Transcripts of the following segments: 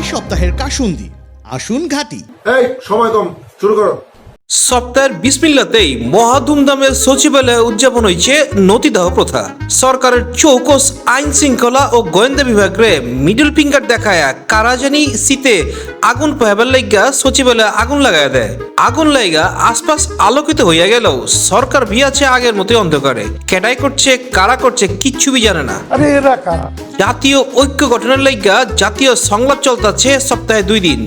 এই সপ্তাহের কাসুন্দি। আসুন ঘাটি। এই সময় কম। শুরু করো। সপ্তাহের বিসমিল্লাতেই মহা ধুমধামে সচিবালয়ে উদযাপন হয়েছে নতিদাহ প্রথা। সরকারের চৌকস আইন শৃঙ্খলা ও গোয়েন্দা বিভাগরে মিডল ফিঙ্গার দেখায় কারা জানি শীতে আগুন পাহাবার লাইগা সচিবালয়ে আগুন লাগায় দেয়। আগুন লাইগা আশপাশ আলোকিত হইয়া গেলেও সরকার ভিয়াছে আগের মতোই অন্ধকারে। কেটাই করছে কারা করছে কিচ্ছু বি জানে না। আরে জাতীয় ঐক্য গঠনের লাইগা জাতীয় সংলাপ চলতেছে সপ্তাহে দুই দিন।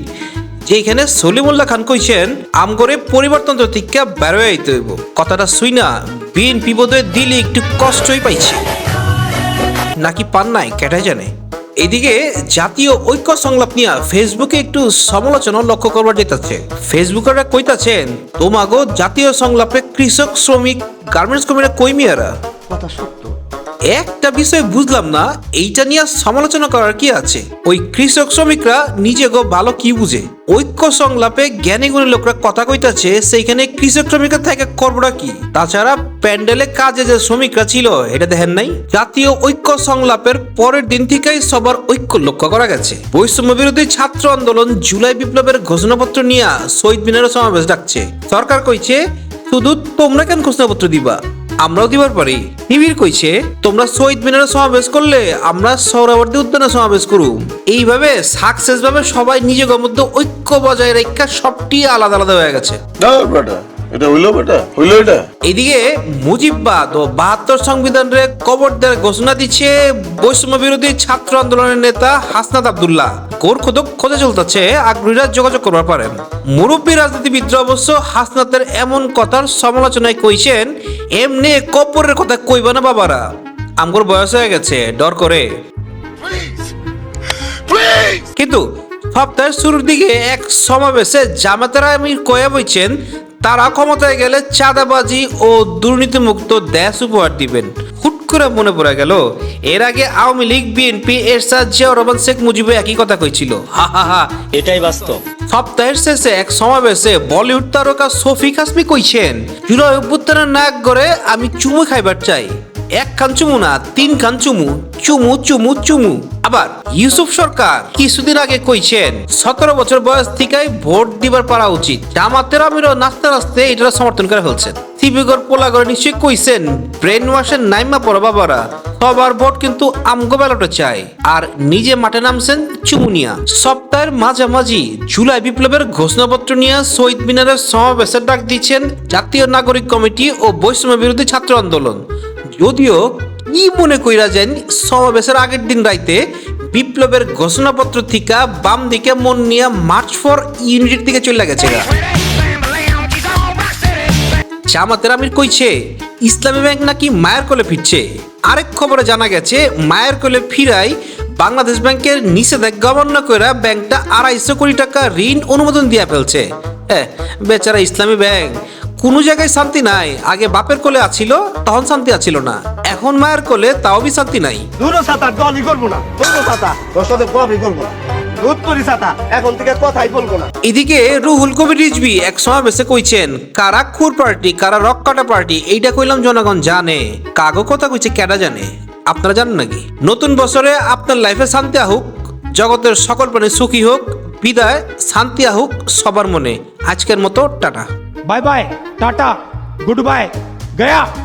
যেখানে সলিমুল্লাহ খান কইছেন, আমগরে পরিবর্তন থেকে বেরোয় হইব। কথাটা শুই না বিএনপি বোধহয় দিলে একটু কষ্টই পাইছে। নাকি পান নাই, কেটাই জানে। এদিকে জাতীয় ঐক্য সংলাপ নিয়ে ফেসবুকে একটু সমালোচনা লক্ষ্য করবার যেতেছে। ফেসবুকাররা কইতাছেন, তোমাগো জাতীয় সংলাপে কৃষক, শ্রমিক, গার্মেন্টস কর্মীরা কই মিয়ারা কথা সত্য। একটা বিষয় বুঝলাম না, এইটা নিয়ে সমালোচনা করার কি আছে? ওই কৃষক শ্রমিকরা নিজে গো ভালো কি বুঝে? ঐক্য সংলাপে জ্ঞানী গুণী লোকরা কথা কইতাছে, সেইখানে কৃষক শ্রমিকরা থেকে করবোটা কি? তাছাড়া প্যান্ডেলে কাজে যে শ্রমিকরা ছিল, এটা দেখেন নাই? জাতীয় ঐক্য সংলাপের পরের দিন থেকেই সবার ঐক্য লক্ষ্য করা গেছে। বৈষম্য বিরোধী ছাত্র আন্দোলন জুলাই বিপ্লবের ঘোষণাপত্র নিয়ে শহীদ মিনারের সমাবেশ ডাকছে। সরকার কইছে, শুধু তোমরা কেন ঘোষণাপত্র দিবা? আমরাও দিবার পারি। নিবিড় কইছে তোমরা শহীদ মিনারে সমাবেশ করলে আমরা সৌরাবর্তী উদ্যানে সমাবেশ করুম এইভাবে সাকসেস ভাবে সবাই নিজেদের মধ্যে ঐক্য বজায় রেখা সবটি আলাদা আলাদা হয়ে গেছে। এটা হইল বেটা হইল এটা। এদিকে মুজিববাদ ও বাহাত্তর সংবিধানের কবর দেওয়ার ঘোষণা দিচ্ছে বৈষম্য বিরোধী ছাত্র আন্দোলনের নেতা হাসনাত আবদুল্লাহ। কোর খোদক খোঁজে চলতেছে আগ্রহীরা যোগাযোগ করবার পারেন। মুরব্বী রাজনীতিবিদরা অবশ্য হাসনাতের এমন কথার সমালোচনায় কইছেন এমনি কবরের কথা কইবা না বাবারা। আমগর বয়স হয়ে গেছে ডর করে। কিন্তু সপ্তাহের শুরুর দিকে এক সমাবেশে জামাতারা আমি কয়া বইছেন তারা ক্ষমতায় গেলে চাঁদাবাজি ও দুর্নীতিমুক্ত দেশ উপহার দিবেন। করে মনে পড়ে গেল। এর আগে আওয়ামী লীগ বিএনপি এরশাদ জিয়াউর রহমান শেখ মুজিব একই কথা কইছিল। হা হা হা। এটাই বাস্তব। সপ্তাহের শেষে এক সমাবেশে বলিউড তারকা সফি কাসমি কইছেন জুলাই অভ্যুত্থানের নায়ক করে আমি চুমু খাইবার চাই। এক খান চুমু না তিন খান চুমু। চুমু চুমু চুমু। আবার ইউসুফ সরকার কিছুদিন আগে কইছেন সতেরো বছর বয়স থেকে ভোট দিবার পারা উচিত। জামাতের আমিরও নাচতে নাচতে এটা সমর্থন করে ফেলছেন। সিপিগর পোলাগর নিশ্চয়ই কইছেন ব্রেন ওয়াশের নাইমা পড়া বাবারা। সবার ভোট কিন্তু আমগো ব্যালটে চাই। আর নিজে মাঠে নামছেন চুমুনিয়া। সপ্তাহের মাঝামাঝি জুলাই বিপ্লবের ঘোষণাপত্র নিয়ে শহীদ মিনারের সমাবেশের ডাক দিচ্ছেন জাতীয় নাগরিক কমিটি ও বৈষম্য বিরোধী ছাত্র আন্দোলন। যদিও কি মনে কইরা যেন, সমাবেশের আগের দিন রাইতে বিপ্লবের ঘোষণাপত্র থিকা বাম দিকে মন নিয়ে মার্চ ফর ইউনিটির দিকে চলে গেছে। জামাতের আমির কইছে, ইসলামী ব্যাংক নাকি মায়ের কোলে ফিরছে? আরেক খবরে জানা গেছে, মায়ের কোলে ফিরাই বাংলাদেশ ব্যাংকের নিষেধাজ্ঞা অমান্য করে ব্যাংকটা আড়াইশো কোটি টাকা ঋণ অনুমোদন দিয়ে ফেলছে। হ্যাঁ বেচারা ইসলামী ব্যাংক, কোনো জায়গায় শান্তি নাই, আগে বাপের কোলে আছিল, তখন শান্তি আছিল না। এখন মায়ের কোলে তাও বি শান্তি নাই। দূর সাতা দলই করব না দূর সাতা তোর সাথে করব না। এদিকে রুহুল কবির রিজবি এক সমাবেশে কইছেন কারা খুর পার্টি কারা রক কাটা পার্টি এইটা কইলাম জনগণ জানে। কাগো কথা কইছে কেডা জানে? আপনারা জানেন নাকি? নতুন বছরে আপনার লাইফে শান্তি আহুক জগতের সকল প্রাণী সুখী হোক বিদায় শান্তি আহুক সবার মনে। আজকের মতো tata. Bye bye tata good bye Gaya.